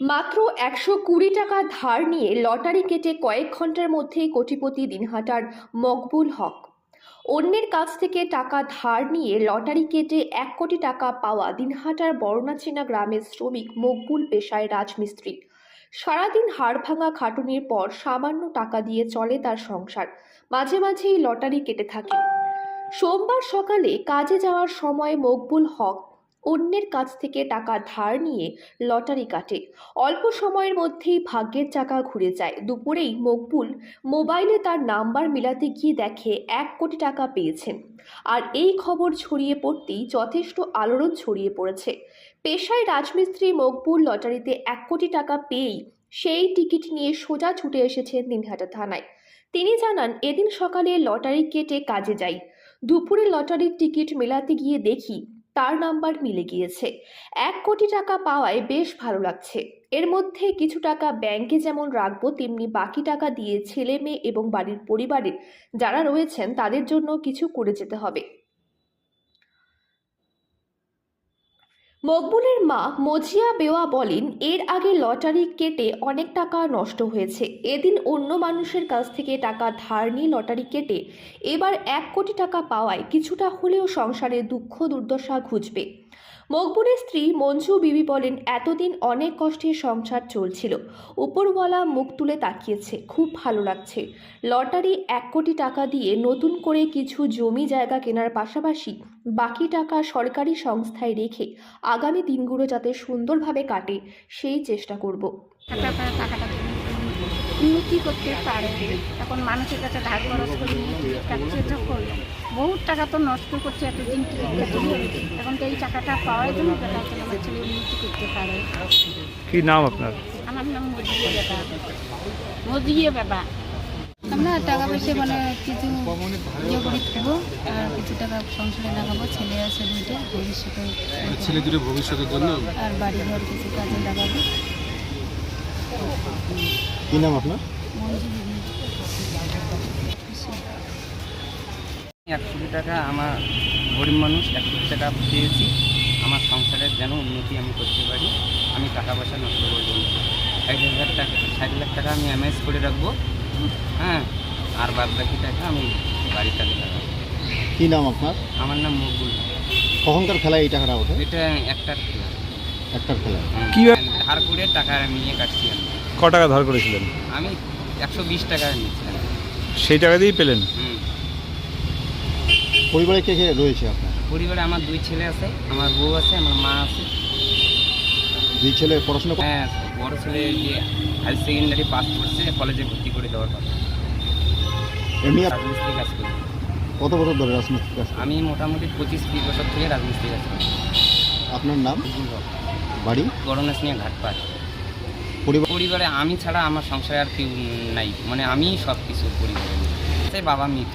মাত্র একশো কুড়ি টাকা ধার নিয়ে লটারি কেটে কয়েক ঘণ্টার মধ্যেই কোটিপতি দিনহাটার মকবুল হক। অন্যের কাছ থেকে টাকা ধার নিয়ে লটারি কেটে এক কোটি টাকা পাওয়া দিনহাটার বর্ণাচিনা গ্রামের শ্রমিক মকবুল পেশায় রাজমিস্ত্রি। সারাদিন হাড় ভাঙা খাটুনির পর সামান্য টাকা দিয়ে চলে তার সংসার। মাঝে মাঝেই লটারি কেটে থাকে। সোমবার সকালে কাজে যাওয়ার সময় মকবুল হক অন্যের কাছ থেকে টাকা ধার নিয়ে লটারি কাটে। অল্প সময়ের মধ্যেই ভাগ্যের চাকা ঘুরে যায়। দুপুরেই মকবুল মোবাইলে তার নাম্বার মিলাতে গিয়ে দেখে এক কোটি টাকা পেয়েছেন। আর এই খবর ছড়িয়ে পড়তেই যথেষ্ট আলোড়ন ছড়িয়ে পড়েছে। পেশায় রাজমিস্ত্রি মকবুল লটারিতে এক কোটি টাকা পেয়েই সেই টিকিট নিয়ে সোজা ছুটে এসেছেন দিনহাটা থানায়। তিনি জানান, এদিন সকালে লটারি কেটে কাজে যাই। দুপুরে লটারির টিকিট মেলাতে গিয়ে দেখি তার নাম্বার মিলে গিয়েছে। এক কোটি টাকা পাওয়ায় বেশ ভালো লাগছে। এর মধ্যে কিছু টাকা ব্যাংকে যেমন রাখব, তেমনি বাকি টাকা দিয়ে ছেলে মেয়ে এবং বাড়ির পরিবারের যারা রয়েছেন, তাদের জন্য কিছু করে যেতে হবে। মকবুলের মা মজিয়া বেওয়া বলেন, এর আগে লটারি কেটে অনেক টাকা নষ্ট হয়েছে। এদিন অন্য মানুষের কাছ থেকে টাকা ধার নিয়ে লটারি কেটে এবার এক কোটি টাকা পাওয়ায় কিছুটা হলেও সংসারে দুঃখ দুর্দশা ঘুচবে। মকবুলের স্ত্রী মঞ্জু বিবি বলেন, এতদিন অনেক কষ্টে সংসার চলছিল। উপরওয়ালা মুখ তুলে তাকিয়েছে, খুব ভালো লাগছে। লটারি এক কোটি টাকা দিয়ে নতুন করে কিছু জমি জায়গা কেনার পাশাপাশি বাকি টাকা সরকারি সংস্থায় রেখে আগামী দিনগুলো যাতে সুন্দরভাবে কাটে, সেই চেষ্টা করব। টাকাটা উন্নতি করতে পারে। এখন মানুষের কাছে ধার খরচ করে কাটছে যখন বহুত টাকা তো নষ্ট করছে এতদিন এখন তো এই টাকাটা পাওয়ার জন্য দেখা যাচ্ছে আমার ছেলে উন্নতি করতে পারে। কি নাম আপনার? আমার নাম মজিয়ে বাবা। মজিয়ে বাবা। আমরা টাকা পয়সা মানে কিছু ইয়ে করে থাকব আর কিছু টাকা সংসারে লাগাবো। ছেলে আছে দুইটা ভবিষ্যতে ছেলে দুটো ভবিষ্যতের জন্য? আর বাড়ি ঘর কিছু কাজে লাগাবো। কি নাম আপনার? কোটি টাকা আমার গরিব মানুষ একশো টাকা পেয়েছি। আমার সংসারের যেন উন্নতি আমি করতে পারি আমি টাকা পয়সা নষ্ট করব ষাট হাজার টাকা ষাট লাখ টাকা আমি এমএস করে রাখব হ্যাঁ? আর বাদ বাকি টাকা আমি বাড়ির কাজে লাগাবো কি নাম আপনার? আমার নাম মকবুল। কখনকার খেলায় এই টাকাটা ওঠে? এটা একটা খেলা। একটার খেলা। কি ধার করে টাকা নিয়ে কাটছি আমি। ক টাকা ধার করেছিলেন? আমি একশো বিশ টাকা নিয়েছিলাম। সেই টাকা দিয়েই পেলেন? হুম। পরিবারে কে কে রয়েছে আপনার? পরিবারে আমার দুই ছেলে আছে আমার বউ আছে আমার মা আছে। দুই ছেলে পড়াশোনা হ্যাঁ বড় ছেলে যে হায়ার সেকেন্ডারি পাস করছে কলেজে ভর্তি করে দেওয়ার কথা। এমনি রাজমিস্ত্রি কাজ করি। কত বছর ধরে রাজমিস্ত্রি কাজ? আমি মোটামুটি পঁচিশ তিরিশ বছর থেকে রাজমিস্ত্রি কাজ করি। আপনার নাম? বাড়ি? করোনাস নিয়ে ঘাটপাঠ পরিবার পরিবারে আমি ছাড়া আমার সংসারে আর কেউ নাই। মানে আমি সব কিছু পরিবারে তাই বাবা মৃত।